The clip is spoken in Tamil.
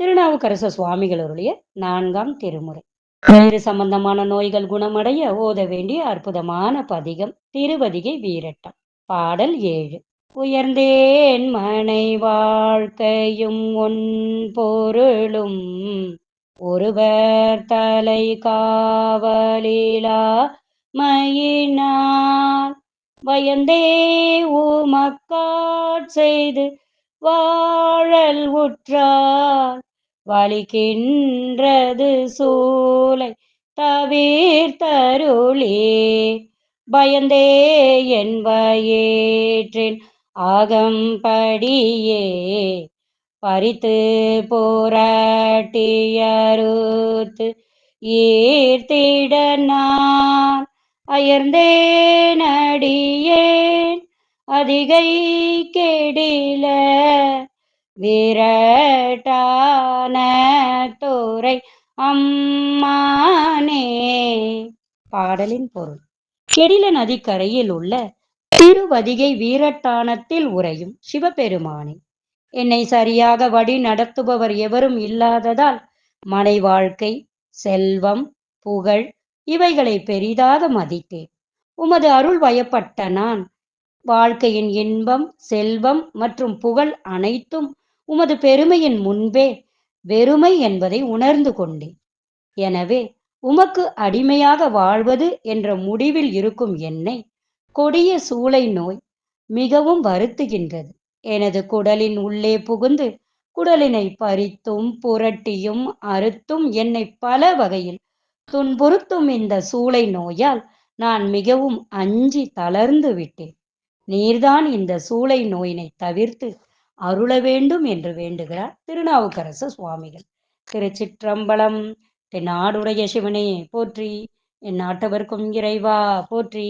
திருநாவுக்கரசு சுவாமிகளுடைய நான்காம் திருமுறை. வேறு சம்பந்தமான நோய்கள் குணமடைய ஓத வேண்டிய அற்புதமான பதிகம் திருவதிகை வீரட்டம் பாடல் ஏழு. உயர்ந்தேன் மனை வாழ்க்கையும் ஒன் பொருளும் ஒருவர் தலை காவலிலா மையினால் பயந்தே உமக்காட் செய்து வாழல் உற்றார் வலிக்கின்றது சூலை தவிர்த்தருளே பயந்தே என்பயேற்றின் ஆகம்படியே பறித்து போராட்டியறுத்து ஈர்த்திட நான். அயர்ந்தேன் அடியேன் அதிகை கெடில விரட்டான துறை அம்மானே. பாடலின் பொருள். கெடில நதிக்கரையில் உள்ள திருவதிகை வீரட்டானத்தில் உறையும் சிவபெருமானே. என்னை சரியாக வழி நடத்துபவர் எவரும் இல்லாததால் மனை வாழ்க்கை செல்வம் புகழ் இவைகளை பெரிதாக மதித்தேன். உமது அருள் வயப்பட்ட நான் வாழ்க்கையின் இன்பம் செல்வம் மற்றும் புகழ் அனைத்தும் உமது பெருமையின் முன்பே வெறுமை என்பதை உணர்ந்து கொண்டேன். எனவே உமக்கு அடிமையாக வாழ்வது என்ற முடிவில் இருக்கும் என்னை கொடிய சூளை நோய் மிகவும் வருத்துகின்றது. எனது குடலின் உள்ளே புகுந்து குடலினை பறித்தும் புரட்டியும் அறுத்தும் என்னை பல வகையில் துன்புறுத்தும் இந்த சூளை நோயால் நான் மிகவும் அஞ்சி தளர்ந்து விட்டேன். நீர்தான் இந்த சூளை நோயினை தவிர்த்து அருள வேண்டும் என்று வேண்டுகிறார் திருநாவுக்கரசு சுவாமிகள். திருச்சிற்றம்பலம் தென்னாடுடைய சிவனே போற்றி. என் நாட்டவர்க்கும் இறைவா போற்றி.